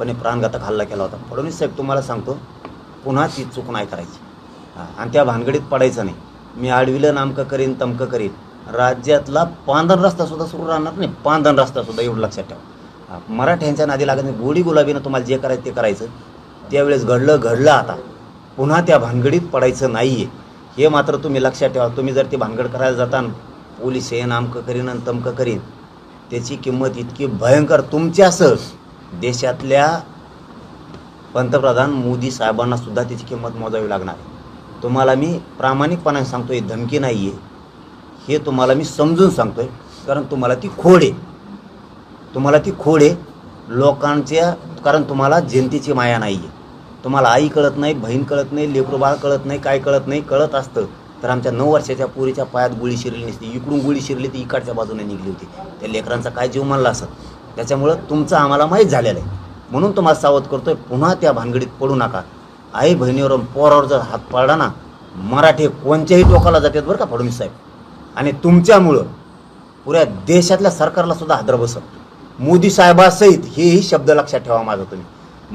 पण प्राणघातक हल्ला केला होता. फडणवीस साहेब तुम्हाला सांगतो पुन्हा ती चूक नाही करायची. हां आणि त्या भानगडीत पडायचं नाही. मी आडविलं नामकं करीन तमकं करीन. राज्यातला पांधन रस्तासुद्धा सुरू राहणार नाही. पांधन रस्तासुद्धा एवढं लक्षात ठेवा. मराठ्यांच्या नादी लागत नाही. गोडी गुलाबीनं तुम्हाला जे करायचं ते करायचं. त्यावेळेस घडलं घडलं आता. पुन्हा त्या भानगडीत पडायचं नाही आहे हे मात्र तुम्ही लक्षात ठेवा. तुम्ही जर ती भानगड करायला जाता पोलीस हे नामकं करीन आणि तमकं करीन. त्याची किंमत इतकी भयंकर. तुमच्यासह देशातल्या पंतप्रधान मोदी साहेबांना सुद्धा त्याची किंमत मोजावी लागणार आहे. तुम्हाला मी प्रामाणिकपणाने सांगतो ही धमकी नाही आहे हे तुम्हाला मी समजून सांगतो आहे कारण तुम्हाला ती खोड आहे. तुम्हाला ती खोड आहे. लोकांच्या कारण तुम्हाला जनतेची माया नाही आहे तुम्हाला आई कळत नाही बहीण कळत नाही लेकरूबाळ कळत नाही काय कळत नाही कळत असतं. तर आमच्या नऊ वर्षाच्या पुरीच्या पायात गोळी शिरली नसती. इकडून गोळी शिरली ती इकडच्या बाजूने निघली होती. त्या लेकरांचा काय जीव मानला असत त्याच्यामुळं तुमचं आम्हाला माहीत झालेलं आहे. म्हणून तुम्हाला सावध करतोय पुन्हा त्या भानगडीत पडू नका. आई बहिणीवर पोरावर जर हात पाडला ना मराठी कोणत्याही टोकाला जातात बरं का फडणवीस साहेब. आणि तुमच्यामुळं पुऱ्या देशातल्या सरकारला सुद्धा हादर बसत मोदी साहेबासहित हेही शब्द लक्षात ठेवा माझा तुम्ही.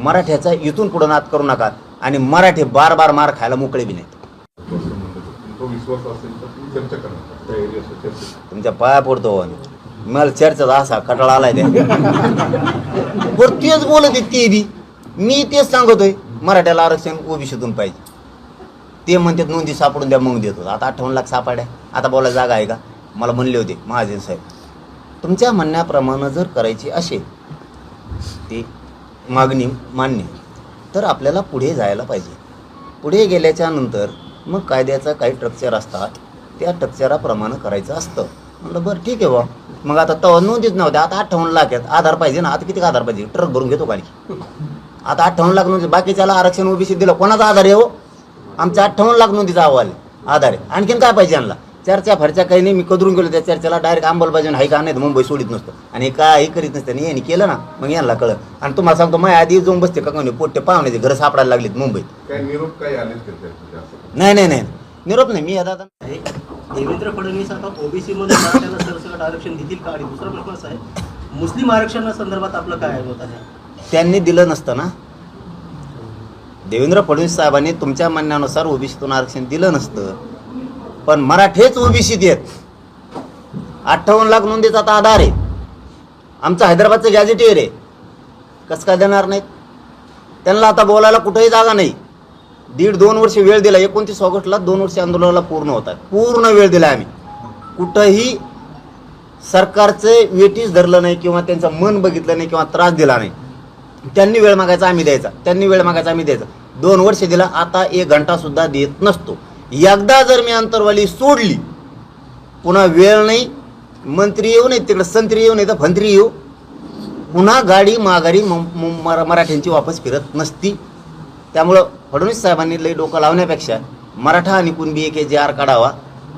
मराठ्याचा इथून पुढं नाद करू नका आणि मराठी बार बार मार खायला मोकळे बी नाहीत. तुमच्या पाया पडतो हो आम्ही. मला चर्चा असा कटाळा आलाय त्या. बरं तेच बोलत ते बी. मी तेच सांगतोय मराठ्याला आरक्षण ओबीसीतून पाहिजे. ते म्हणतात नोंदी सापडून द्या मग देतो. आता अठ्ठावन्न लाख सापड्या आता बोलायला जागा आहे का? मला म्हणले होते महाजन साहेब तुमच्या म्हणण्याप्रमाणे जर करायची असेल ती मागणी मान्य तर आपल्याला पुढे जायला पाहिजे. पुढे गेल्याच्यानंतर मग कायद्याचा काही स्ट्रक्चर असतात त्या स्ट्रक्चराप्रमाणे करायचं असतं. म्हटलं बरं ठीक आहे बा मग आता तवा नोंदीच नव्हत्या. आता अठ्ठावन्न लाख आहेत. आधार पाहिजे ना. आता किती आधार पाहिजे? ट्रक भरून घेतो का आणखी आता अठ्ठावन्न लाख नोंदी. बाकीच्याला आरक्षण ओबीसी दिलं. कोणाचा आधार आहे हो? आमच्या अठ्ठावन्न लाख नोंदीचा अहवाल आहे. आधार आहे. आणखीन काय पाहिजे आणला चर्चा फरच्या काही नाही. मी कदरून गेलो त्या चर्चेला. डायरेक्ट अंमलबजावणी हाय का नाही मुंबई सोडित नसतं. आणि हे काय करीत नसतं. आणि यांनी केलं ना मग यांना कळलं. आणि तुम्हाला सांगतो माझ्या आधी जाऊन बसते का कोणी? पोट्टे पाहुण्याचे घरं सापडायला लागलीत मुंबईत. काय निरोप काय आलेच का त्याचे असं नाही नाही नाही. निरोप नाही. मी आता. देवेंद्र फडणवीस आता ओबीसी मध्ये मराठ्याला सरसकट आरक्षण देतील का? आणि दुसरा प्रश्न असा आहे मुस्लिम आरक्षणासंदर्भात आपलं काय मत आहे? त्यांनी दिलं नसतं ना. देवेंद्र फडणवीस साहेबांनी तुमच्या म्हणण्यानुसार ओबीसीतून आरक्षण दिलं नसतं. पण मराठेच ओबीसी देत. अठ्ठावन्न लाख नोंदीचा आता आधार आहे. आमचं हैदराबादचं गॅजेटियर आहे. कसं काय देणार नाहीत? त्यांना आता बोलायला कुठंही जागा नाही. दीड दोन वर्ष वेळ दिला एकोणतीस ऑगस्टला दोन वर्ष आंदोलनाला पूर्ण होतात पूर्ण वेळ दिला आम्ही. कुठंही सरकारचं वेटीस धरलं नाही किंवा त्यांचं मन बघितलं नाही किंवा त्रास दिला नाही त्यांनी वेळ मागायचा आम्ही द्यायचा. त्यांनी वेळ मागायचा आम्ही द्यायचा. दोन वर्ष दिला आता एक घंटा सुद्धा देत नसतो. एकदा जर मी अंतरवाली सोडली पुन्हा वेळ नाही मंत्री येऊ नाही तिकडे संत्री येऊ नाही तर फंत्री येऊ. पुन्हा गाडी माघारी म- म- मरा- मराठ्यांची वापस फिरत नसती. त्यामुळं फडणवीस साहेबांनी लई डोकं लावण्यापेक्षा मराठा आणि कुणबी एक जे आर काढावा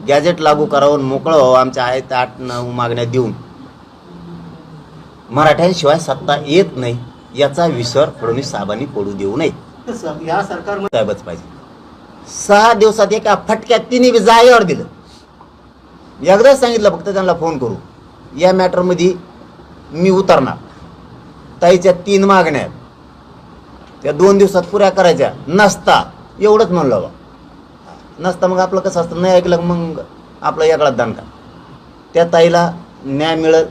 गॅजेट लागू करावं मोकळं व्हावं आमच्या आहेत आठ नऊ मागण्या देऊन. मराठ्यांशिवाय सत्ता येत नाही याचा विसर फडणवीस साहेबांनी पडू देऊ नये. या सरकार साहेबच पाहिजे. सहा दिवसात एका फटक्यात तिने बी जागेवर दिलं. एकदाच सांगितलं फक्त त्यांना फोन करू. या मॅटरमध्ये मी उतरणार. ताईच्या तीन मागण्या आहेत. त्या दोन दिवसात पुऱ्या करायच्या. नसता. एवढंच म्हणलं बा नसता मग आपलं कसं असतं? नाही ऐकलं मग आपलं एकळाच दणका त्या ताईला न्याय मिळत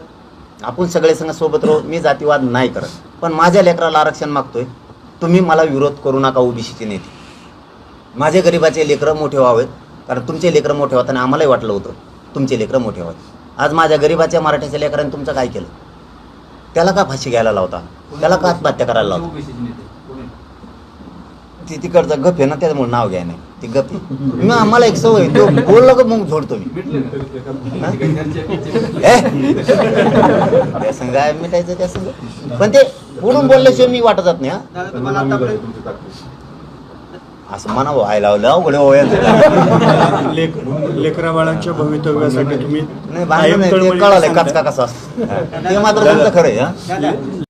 आपण सगळे संघ सोबत राहू. मी जातीवाद नाही करत. पण माझ्या लेकराला आरक्षण मागतोय. तुम्ही मला विरोध करू नका ओबीसीचे नेते. माझे गरिबाचे लेकरं मोठे व्हावेत. कारण तुमचे लेकरं मोठे होताना आम्हालाही वाटलं होतं. तुमचे लेकरं मोठे व्हावेत. आज माझ्या गरिबाच्या मराठ्याच्या लेकरांनी तुमचं काय केलं? त्याला का फाशी घ्यायला लावता? त्याला का आत्महत्या करायला लावता? ती तिकडचं गप आहे ना त्याच्यामुळे नाव घ्याय नाही. ती गप. मी आम्हाला एक सवय तो बोललं का मग झोडतो मी? त्या संघ मिटायचं त्या संघ पण ते पुढून बोलल्याशिवाय मी वाटत जात नाही हा. असं म्हणा व्हायला लावलं अवघड हो लेकरा बाळांच्या भवितव्यासाठी तुम्ही नाही ते कळालंय कचका कसा असतो. ते मात्र तुमचं खरं आहे हा.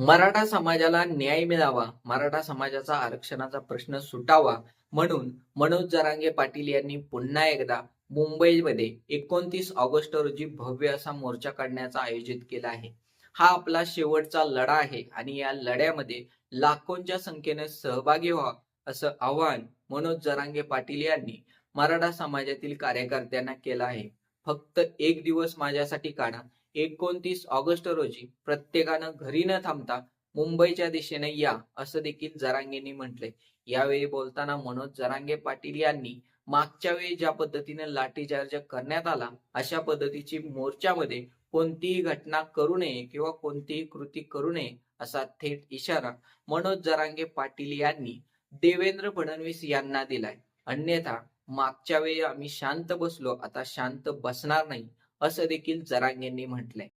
मराठा समाजाला न्याय मिळावा मराठा समाजाचा आरक्षणाचा प्रश्न सुटावा म्हणून मनोज जरांगे पाटील यांनी पुन्हा एकदा मुंबईमध्ये एकोणतीस ऑगस्ट रोजी भव्य असा मोर्चा काढण्याचा आयोजित केला आहे. हा आपला शेवटचा लढा आहे आणि या लढ्यामध्ये लाखोंच्या संख्येने सहभागी व्हा असं आवाहन मनोज जरांगे पाटील यांनी मराठा समाजातील कार्यकर्त्यांना केलं आहे. फक्त एक दिवस माझ्यासाठी काढा. एकोणतीस ऑगस्ट रोजी प्रत्येकानं घरी न थांबता मुंबईच्या दिशेने या असं देखील जरांगेंनी म्हटले यावेळी बोलताना मनोज जरांगे पाटील यांनी मागच्या वेळी ज्या पद्धतीने लाठीचार्ज करण्यात आला अशा पद्धतीची मोर्चामध्ये कोणतीही घटना करू नये किंवा कोणतीही कृती करू नये असा थेट इशारा मनोज जरांगे पाटील यांनी देवेंद्र फडणवीस यांना दिलाय. अन्यथा मागच्या वेळी आम्ही शांत बसलो आता शांत बसणार नाही असं देखील जरांगेंनी म्हटलंय.